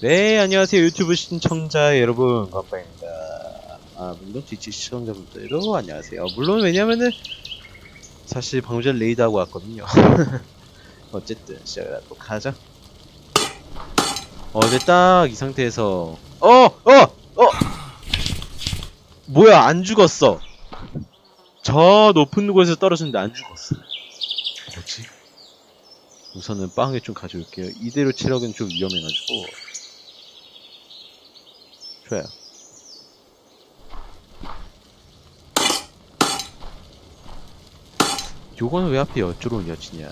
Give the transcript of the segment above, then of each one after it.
네, 안녕하세요. 유튜브 시청자 여러분, 건빵입니다. 아, 물론 뒤치 시청자분들도 안녕하세요. 물론 왜냐면은, 사실 방금 전 레이드하고 왔거든요. 어쨌든, 시작을 하도록 하죠. 어제 딱 이 상태에서, 어! 어! 어! 뭐야, 안 죽었어. 저 높은 곳에서 떨어졌는데 안 죽었어. 뭐지? 우선은 빵을 좀 가져올게요. 이대로 체력은 좀 위험해가지고. 좋아요. 요거는 왜 하필 여쭈로 여지냐?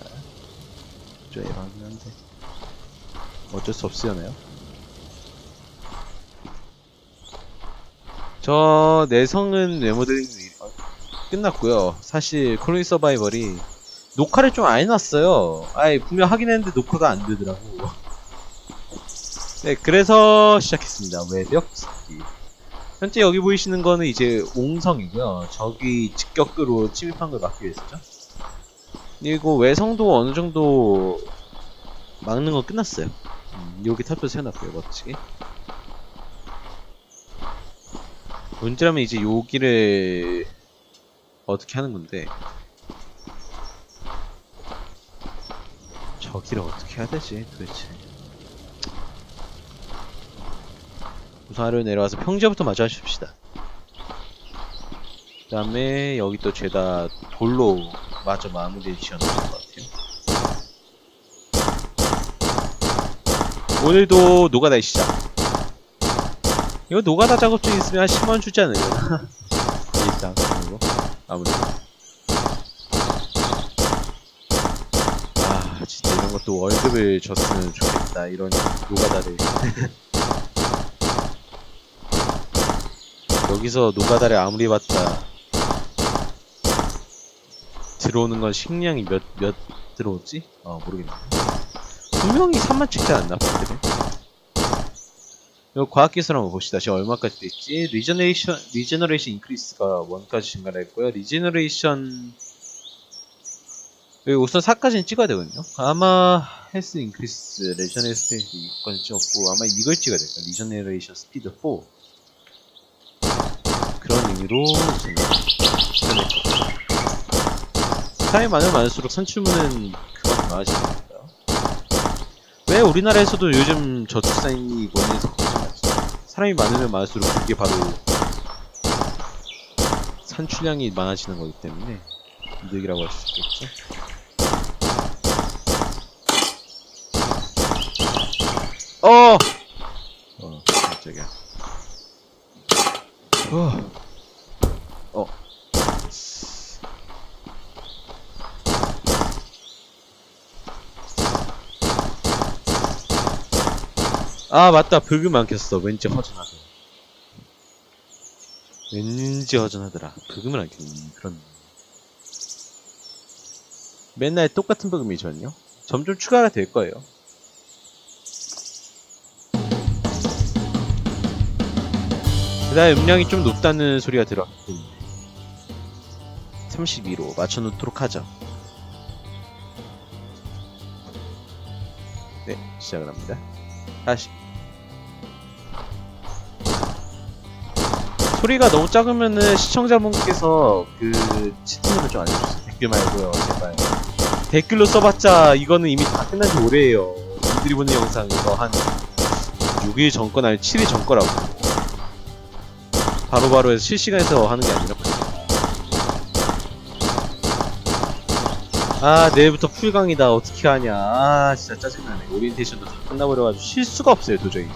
좀 애매하긴 한데. 어쩔 수 없으려나요? 저 내성은 어, 끝났고요. 사실 콜로니 서바이벌이 녹화를 좀 안 해놨어요. 아예 분명 하긴 했는데 녹화가 안 되더라고. 네, 그래서 시작했습니다. 외벽 쌓기. 현재 여기 보이시는 거는 이제 옹성이고요. 저기 직격으로 침입한 걸 막기 위해서죠. 그리고 외성도 어느 정도 막는 건 끝났어요. 음, 여기 탑도 세워놨고요, 멋지게. 문제라면 이제 여기를 어떻게 하는 건데 저기를 어떻게 해야 되지 도대체 아래로 내려와서 평지부터 마저 하십시다. 그 다음에 여기 또 죄다 돌로 마저 마무리 지어놓은 것 같아요. 오늘도 노가다의 시작. 이거 노가다 작업 중 있으면 한 10만원 주지 않을려나 일단 그리고 아무래도 아 진짜 이런 것도 월급을 줬으면 좋겠다. 이런 노가다를 여기서 노가다를 아무리 봤다 들어오는 건 식량이 몇, 몇 들어오지? 어 모르겠네 분명히 3만 찍지 않나 분들은 이거 과학기술 한번 봅시다. 지금 얼마까지 됐지? 리저네이션, 리제너레이션 인크리스가 1까지 증가를 했고요. 리제너레이션, 여기 우선 4까지는 찍어야 되거든요. 아마 헬스 인크리스, 레저네이션 2까지 찍었고, 아마 이걸 찍어야 될까요? 리저네레이션 스피드 4. 거고요. 사람이 많으면 많을수록 선출문은 그만큼 많아집니다. 왜 우리나라에서도 요즘 저출산이 걱정하지? 사람이 많으면 많을수록 그게 바로 산출량이 많아지는 거기 때문에 이득이라고 할 수 있겠죠. 어! 어. 어. 어. 아 맞다. 불금 안 켰어. 왠지 허전하다 왠지 허전하더라. 불금을 안 켰네. 그런 맨날 똑같은 불금이거든요 점점 추가가 될 거예요. 그 다음에 음량이 좀 높다는 소리가 들어왔기 때문에 32로 맞춰놓도록 하죠. 네 시작을 합니다 다시. 소리가 너무 작으면은 시청자분께서 그 채팅으로 좀 알려주세요. 댓글 말고요 제발. 댓글로 써봤자 이거는 이미 다 끝난 지 오래예요. 이들이 보는 영상 이거 한 6일 전 거나 7일 전 거라고. 바로바로 해서 실시간에서 하는 게 아니라 아 내일부터 풀강이다. 어떻게 하냐. 아 진짜 짜증나네. 오리엔테이션도 다 끝나버려가지고 쉴 수가 없어요 도저히 이제.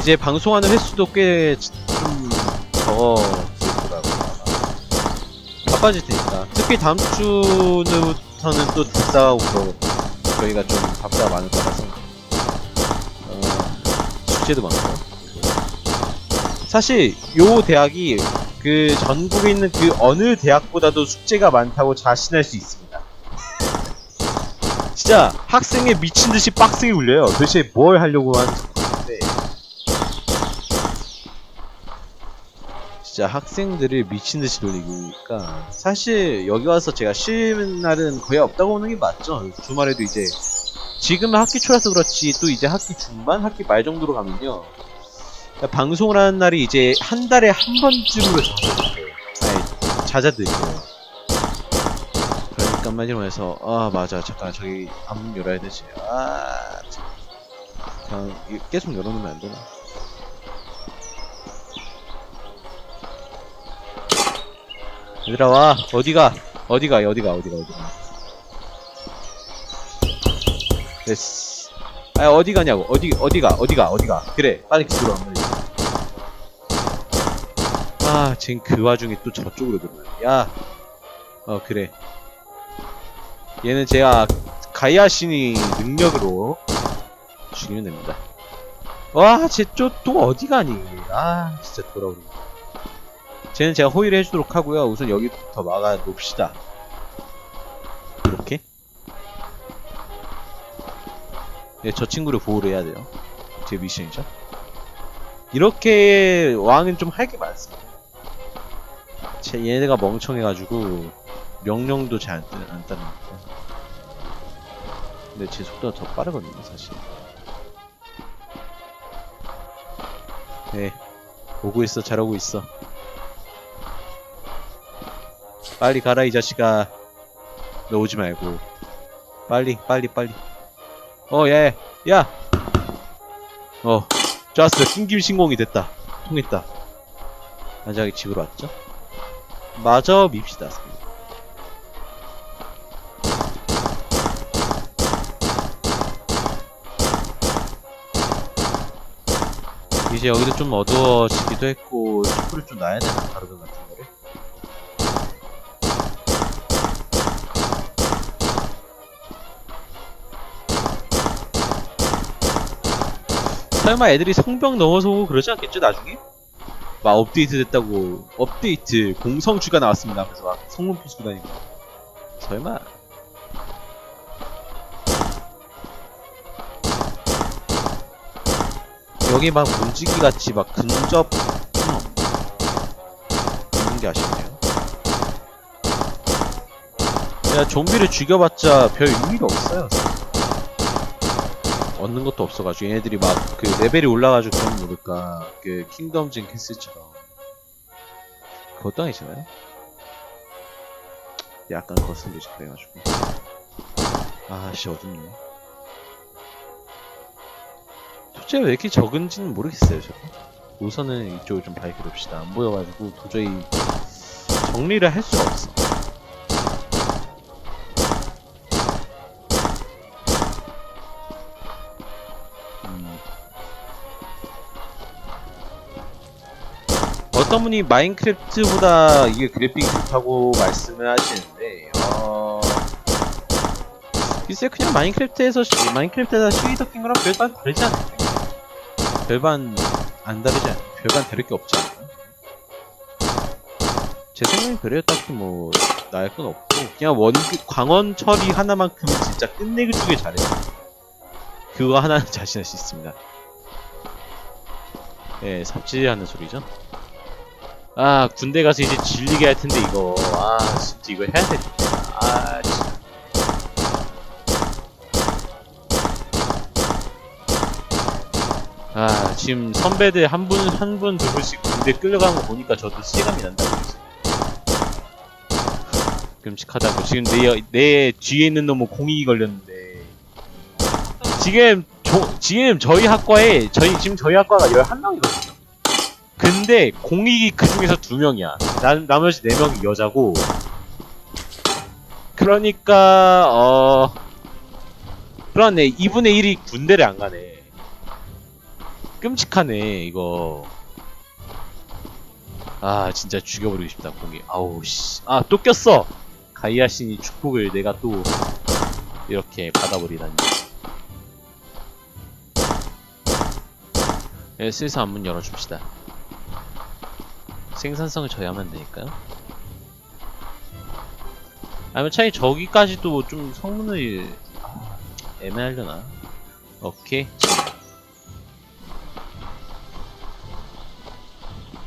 이제 방송하는 횟수도 꽤좀 적어지더라고요 아마. 바빠질 테니까. 특히 다음 주부터는 또 답사하고 그러거든요 저희가 좀 답사가 많을 거라서 어, 숙제도 많고. 사실 요 대학이 그 전국에 있는 그 어느 대학보다도 숙제가 많다고 자신할 수 있습니다. 진짜 학생에 미친 듯이 빡세게 울려요. 도대체 뭘 하려고 하는 건데. 진짜 학생들을 미친 듯이 돌리니까 사실 여기 와서 제가 쉬는 날은 거의 없다고 보는 게 맞죠. 주말에도 이제 지금은 학기 초라서 그렇지 또 이제 학기 중반, 학기 말 정도로 가면요. 방송을 하는 날이 이제 한 달에 한 번쯤으로. 아니, 잦아들고요. 그러니까 말이로 해서 아 맞아 잠깐 저기 안문 열어야 되지. 아 참. 그냥 계속 열어놓으면 안 되나? 얘들아 와 어디가 어디가 어디가 어디가 어디가 됐어 아 어디 가냐고. 어디 어디가 어디가 어디가. 그래 빨리 들어와 빨리. 아쟨그 와중에 또 저쪽으로 들어오네 야어 그래. 얘는 제가 가이아 신이 능력으로 죽이면 됩니다. 와쟤또 어디 가니? 아 진짜 돌아오네. 쟤는 제가 호의를 해주도록 하고요. 우선 여기부터 막아 놓읍시다. 네, 저 친구를 보호를 해야 돼요. 제 미션이죠. 이렇게 왕은 좀 할 게 많습니다. 제 얘네가 멍청해가지고 명령도 잘 안 따르니까. 근데 제 속도가 더 빠르거든요, 사실. 네, 오고 있어, 잘오고 있어. 빨리 가라 이 자식아 너 오지 말고 빨리 빨리 빨리 어야야 야. 어 좋았어. 낑김 신공이 됐다. 통했다. 만약에 집으로 왔죠? 마저 밉시다. 이제 여기도 좀 어두워지기도 했고 촛불을 좀 놔야 되나 가로등 같은 거를 설마 애들이 성병 오고 그러지 않겠죠 나중에? 막 업데이트 됐다고 업데이트 공성주가 나왔습니다. 하면서 막 성문 부수고 다니고. 설마. 여기 막 문지기 같이 막 근접 음, 있는 게 아쉽네요. 야 좀비를 죽여봤자 별 의미가 없어요 얻는 것도 없어가지고 얘네들이 막 그 레벨이 올라가지고 그러면 모를까 그 킹덤 진 캐슬처럼. 그것도 아니잖아요? 약간 거슬리지 그래가지고. 아씨 어둡네. 도대체 왜 이렇게 적은지는 모르겠어요 저 우선은 이쪽을 좀 밝혀봅시다. 안 보여가지고 도저히 정리를 할 수가 없어 어떤 분이 마인크래프트보다 이게 그래픽이 좋다고 말씀을 하시는데, 어. 글쎄, 그냥 마인크래프트에서, 시- 마인크래프트에서 시위 섞인 거랑 별반 다르지 않아요? 별반 안 다르지 않아요? 별반 다를 게 없지 않아요? 제 생각엔 그래요. 딱히 뭐, 나을 건 없고, 그냥 원, 광원 처리 하나만큼은 진짜 끝내기 주길 잘해요. 그거 하나는 자신할 수 있습니다. 예, 삽질하는 소리죠. 아, 군대 가서 이제 질리게 할 텐데, 이거. 아, 진짜 이거 해야 돼. 아, 진짜. 아, 지금 선배들 한 분, 한 분, 두 분씩 군대 끌려간 거 보니까 저도 실감이 난다고. 했어요. 끔찍하다고. 지금 내, 내 뒤에 있는 놈은 공이 걸렸는데. 지금, 조, 지금 저희 학과에, 저희, 지금 저희 학과가 11명이거든요. 근데, 공익이 그 중에서 2명이야. 나, 나머지 4명이 여자고. 그러니까, 어, 그러네. 2분의 1이 군대를 안 가네. 끔찍하네, 이거. 아, 진짜 죽여버리고 싶다, 공이. 아우, 씨. 아, 또 꼈어! 가이아 신이 축복을 내가 또, 이렇게 받아버리다니. 네, 슬슬 한문 열어줍시다. 생산성을 저해하면 되니까요. 아니면 차라리 저기까지도 좀 성문을 아, 애매하려나? 오케이.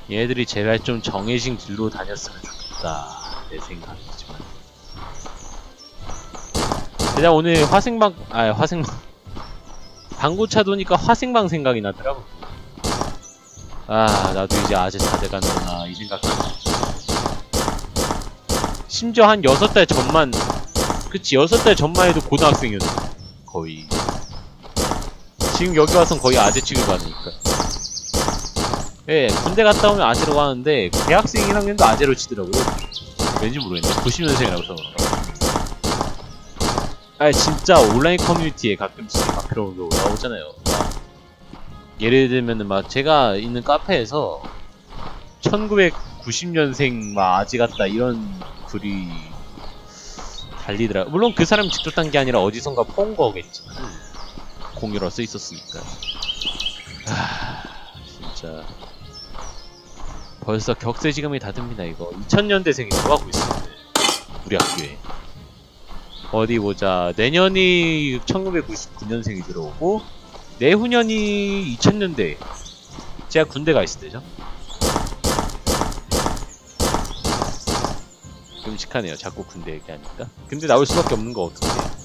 얘들이 제발 좀 정해진 길로 다녔으면 좋겠다. 내 생각이지만. 제가 오늘 화생방 아 화생방 방구차 도니까 화생방 생각이 나더라고 아 나도 이제 아재 다 돼가는구나 이 생각 심지어 한 6달 전만 그치 6달 전만 해도 고등학생이었어 거의. 지금 여기 와선 거의 아재 취급받으니까. 예 군대 갔다 오면 아재로 가는데 대학생 1학년도 아재로 치더라고요. 왠지 모르겠네. 90년생이라고 써놓은가 아 진짜 온라인 커뮤니티에 가끔씩 막 그런 거 나오잖아요. 막 예를 들면은 막 제가 있는 카페에서 1990년생 막 아재 같다 이런 글이 달리더라. 물론 그 사람이 직접 딴 게 아니라 어디선가 본 거겠지만 공유로 써 있었으니까. 아 진짜. 벌써 격세지감이 다 듭니다 이거. 2000년대생이 들어가고 있습니다 우리 학교에. 어디 보자. 내년이 1999년생이 들어오고 내후년이 2000년대 제가 군대 가 있을 때죠 끔찍하네요 자꾸 군대 얘기하니까 근데 나올 수밖에 없는 거 어떡해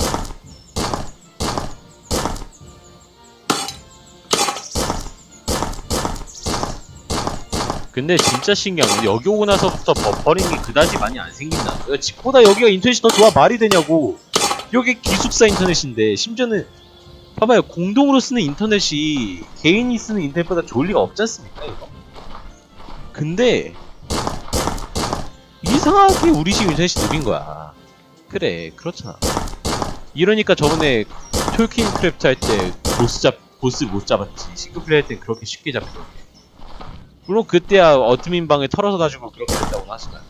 근데 진짜 신기한 건 여기 오고 나서부터 버퍼링이 그다지 많이 안 생긴다. 야, 집보다 여기가 인터넷이 더 좋아 말이 되냐고. 여기 기숙사 인터넷인데 심지어는 봐봐요 공동으로 쓰는 인터넷이 개인이 쓰는 인터넷보다 좋을 리가 없지 않습니까 이거? 근데 이상하게 우리 집 인터넷이 느린 거야. 그래 그렇잖아. 이러니까 저번에 톨킨 크래프트 할 때 보스 잡 보스 못 잡았지. 싱글플레이 할 땐 그렇게 쉽게 잡혀. 물론 그때야 어드민 방에 털어서 가지고 그렇게 됐다고 하시나요?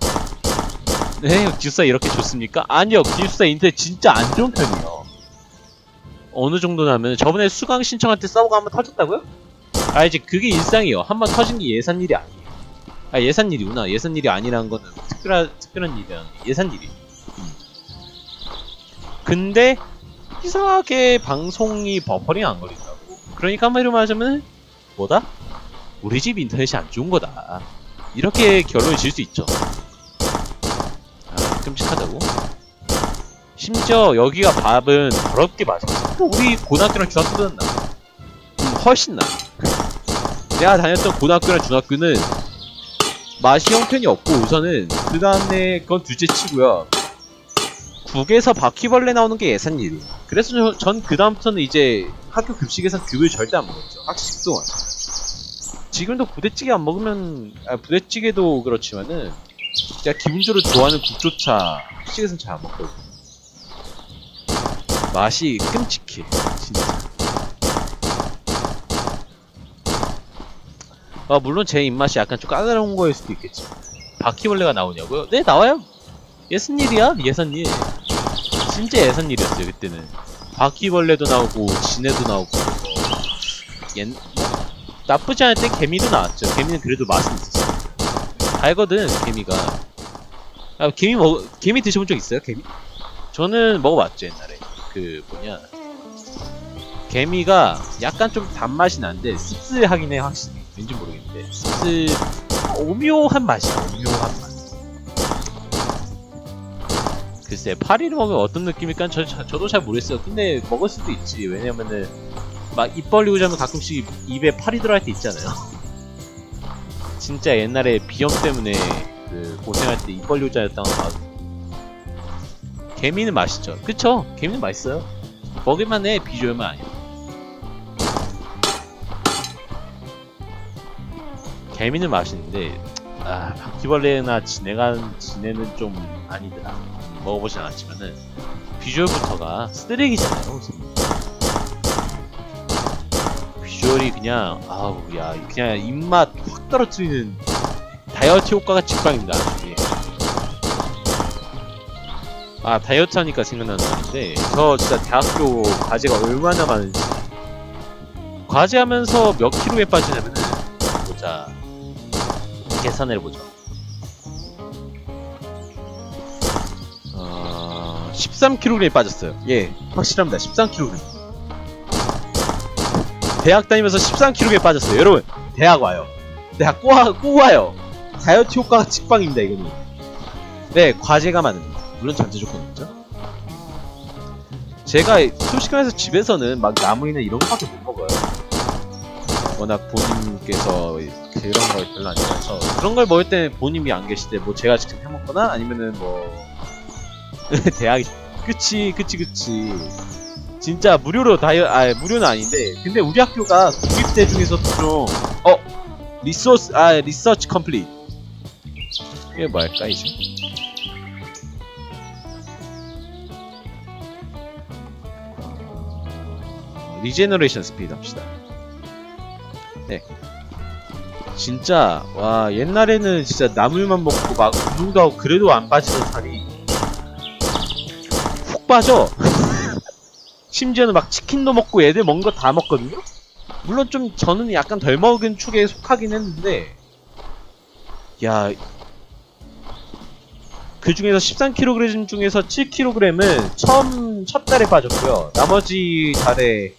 네, 기숙사 이렇게 좋습니까? 아니요, 기숙사 인터넷 진짜 안 좋은 편이에요. 어느 정도냐면 저번에 수강 신청할 때 싸우고 한번 터졌다고요? 아 이제 그게 일상이에요. 한 번 터진 게 예산 일이 아니에요. 아 예산 일이구나. 예산 일이 아니라는 거는 특별한 특별한 일이 아니라 예산 일이. 음. 근데 이상하게 방송이 버퍼링 안 걸린다고. 그러니까 한마디로 말하자면 뭐다? 우리 집 인터넷이 안 좋은 거다. 이렇게 결론을 지을 수 있죠. 아, 끔찍하다고? 심지어 여기가 밥은 더럽게 맛있어. 또 우리 고등학교랑 중학교보다 나. 음, 훨씬 나. 내가 다녔던 고등학교랑 중학교는 맛이 형편이 없고 우선은 그 다음에 그건 둘째 치고요. 국에서 바퀴벌레 나오는 게 예산일이에요. 그래서 전 그 다음부터는 이제 학교 급식에서 귤을 절대 안 먹었죠. 학식도 마찬가지. 지금도 부대찌개 안 먹으면 아, 부대찌개도 그렇지만은 제가 기본적으로 좋아하는 국조차 학식에선 잘안 먹거든요. 맛이 끔찍해 진짜. 아 물론 제 입맛이 약간 좀 까다로운 거일 수도 있겠지. 바퀴벌레가 나오냐고요? 네 나와요. 예선일이야 예선일. 진짜 예선일이었어요 그때는. 바퀴벌레도 나오고 지네도 나오고 옛 나쁘지 않을 때 개미도 나왔죠. 개미는 그래도 맛은 있었어요. 달거든 개미가. 아 개미 먹 개미 드셔본 적 있어요? 개미? 저는 먹어봤죠 옛날에. 그 뭐냐 개미가 약간 좀 단맛이 나는데 씁쓸하긴 해 확실히. 왠지 모르겠는데 씁쓸 오묘한 맛이야 오묘한 맛. 글쎄 파리를 먹으면 어떤 느낌일까 저, 저, 저도 잘 모르겠어요. 근데 먹을 수도 있지. 왜냐면은 막 입 벌리고 자면 가끔씩 입에 팔이 들어갈 때 있잖아요. 진짜 옛날에 비염 때문에 그 고생할 때 입 벌리고 봐도 개미는 맛있죠. 그쵸? 개미는 맛있어요. 먹을만 해 비주얼만 아니야. 개미는 맛있는데 아 바퀴벌레나 지네가 지네는 좀 아니더라. 먹어보진 않았지만은 비주얼부터가 쓰레기잖아요. 비주얼이 그냥 아우 야 그냥 입맛 확 떨어뜨리는 다이어트 효과가 직방입니다 아 다이어트 하니까 생각나는 말인데 저 진짜 대학교 과제가 얼마나 많은지 과제 하면서 몇 킬로에 빠지냐면은 보자 계산해보죠 어... 13kg에 빠졌어요 예 확실합니다 13kg 대학 다니면서 13kg에 빠졌어요. 여러분, 대학 와요. 대학 꼬아, 꼬아요. 다이어트 효과가 직방입니다, 이거는. 네, 과제가 많습니다. 물론 전제 조건이죠. 제가 솔직히 말해서 집에서는 막 나물이나 이런 거밖에 못 먹어요. 워낙 본인께서 그런 걸 별로 안 좋아해서 그런 걸 먹을 때 본인이 안 계실 때 뭐 제가 직접 해 먹거나 아니면은 뭐 대학 그치 그치 그치 진짜 무료로 다이어 아 무료는 아닌데 근데 우리 학교가 국립대 중에서도 좀어 리소스 아 리서치 컴플릿 이게 뭐랄까 이제 리제너레이션 스피드 합시다. 네. 진짜 와 옛날에는 진짜 나물만 먹고 막 운동도 그래도 안 빠지던 살이 훅 빠져. 심지어는 막 치킨도 먹고 애들 먹은 거다 먹거든요. 물론 좀 저는 약간 덜 먹은 축에 속하긴 했는데 야. 그 중에서 13kg 중에서 7kg은 처음 첫 달에 빠졌고요. 나머지 달에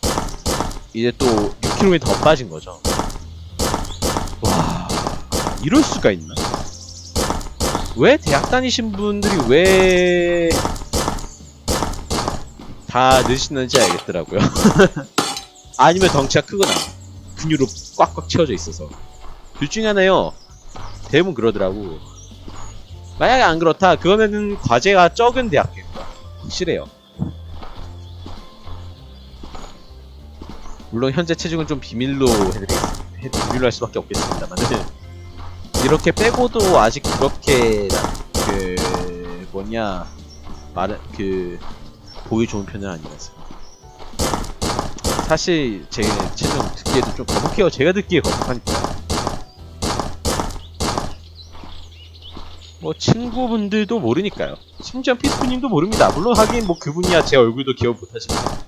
이제 또 6kg 더 빠진 거죠. 와, 이럴 수가 있나? 왜 대학 다니신 분들이 왜 다 늦시는지 알겠더라고요. 아니면 덩치가 크거나 근육으로 꽉꽉 채워져 있어서 둘 중에 하나요. 대부분 그러더라고. 만약에 안 그렇다, 그거는 과제가 적은 대학교입니다. 확실해요. 물론 현재 체중은 좀 비밀로 해드리겠습니다. 해- 비밀로 할 수밖에 없겠습니다만 이렇게 빼고도 아직 그렇게 그 뭐냐 말그 보기 좋은 편은 아니라서 사실 제 체중 듣기에도 좀 거북해요. 제가 듣기에 거북하니까. 뭐 친구분들도 모르니까요. 심지어 피스프님도 모릅니다. 물론 하긴 뭐 그분이야 제 얼굴도 기억 못하지만.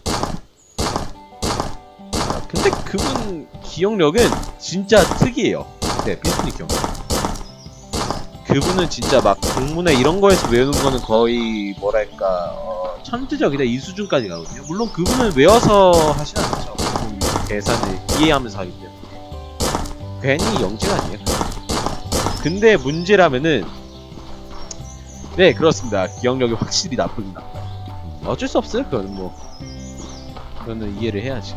아, 근데 그분 기억력은 진짜 특이해요. 네, 피스프님 기억. 그분은 진짜 막 공문에 이런 거에서 외우는 거는 거의 뭐랄까 어, 천재적이다 이 수준까지 가거든요. 물론 그분은 외워서 하진 않죠. 음, 계산을 이해하면서 하기 때문에 괜히 영재가 아니에요. 근데 문제라면은 네 그렇습니다. 기억력이 확실히 나빠요. 음, 어쩔 수 없어요. 그거는 뭐 그거는 이해를 해야지.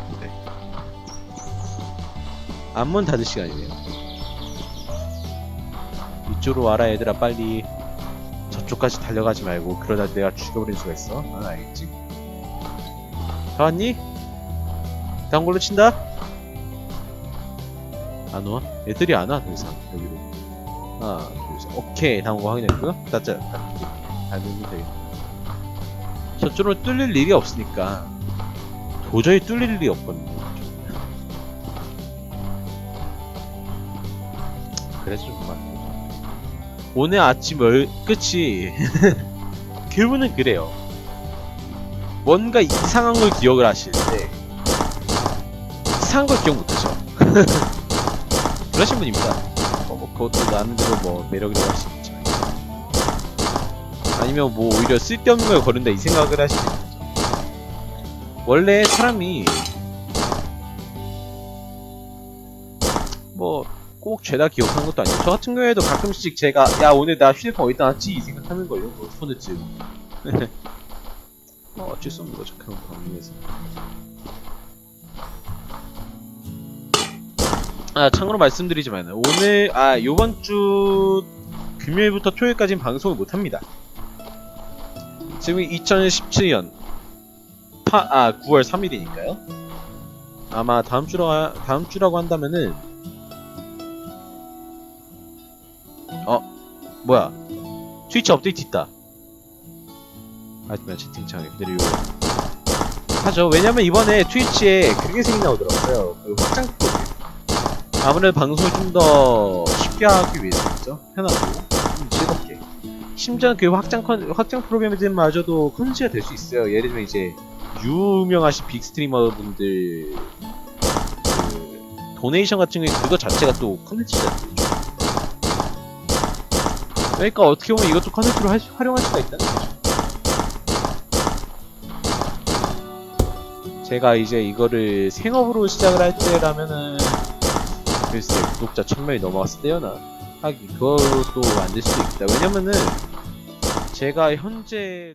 네. 안문 닫을 시간이네요. 이쪽으로 와라 얘들아 빨리 저쪽까지 달려가지 말고 그러다 내가 죽여버릴 수가 있어 넌 알겠지? 다 왔니? 다음 걸로 친다? 안 와? 애들이 안 와 더 이상 여기로 하나 둘 셋 오케이 다음 거 확인했고요 닫기 닫으면 되겠다 저쪽으로 뚫릴 일이 없으니까 도저히 뚫릴 일이 없거든요 그래서 좀 그만 오늘 아침 얼 끝이 그분은 그래요. 뭔가 이상한 걸 기억을 하시는데 이상한 걸 기억 못하죠. 그러신 분입니다. 어, 뭐 그것도 나름대로 뭐 매력이라고 할 수 있죠. 아니면 뭐 오히려 쓸데없는 걸 거른다 이 생각을 하시는 거죠. 원래 사람이 죄다 기억하는 것도 아니고 저 같은 경우에도 가끔씩 제가 야 오늘 나 휴대폰 어디다 놨지? 이 생각하는 거예요 뭐 손을 쥐고 뭐 어쩔 수 없는 거죠 그런 방면에서. 아 참고로 말씀드리지만 오늘 아 요번 주 금요일부터 토요일까지는 방송을 못합니다. 지금 2017년 파, 아 9월 3일이니까요. 아마 다음 주라 다음 주라고 한다면은 뭐야? 트위치 업데이트 있다. 하지만 채팅창에 기다려 하죠. 왜냐면 이번에 트위치에 그게 생이 나오더라고요. 그 확장 프로그램 아무래도 방송을 좀 더 쉽게 하기 위해서겠죠? 편하고. 좀 즐겁게. 심지어 그 확장 컨, 확장 프로그램들마저도 컨텐츠가 될 수 있어요. 예를 들면 이제 유명하신 빅 스트리머 분들 그 도네이션 같은 경우에 그거 자체가 또 컨텐츠잖아요 그러니까 어떻게 보면 이것도 컨텐츠로 할 수- 활용할 수가 있다는 거죠. 제가 이제 이거를 생업으로 시작을 할 때라면은 글쎄 구독자 1000명이 넘어갔을 때여나 하긴 그것도 안 될 수도 있다. 왜냐면은 제가 현재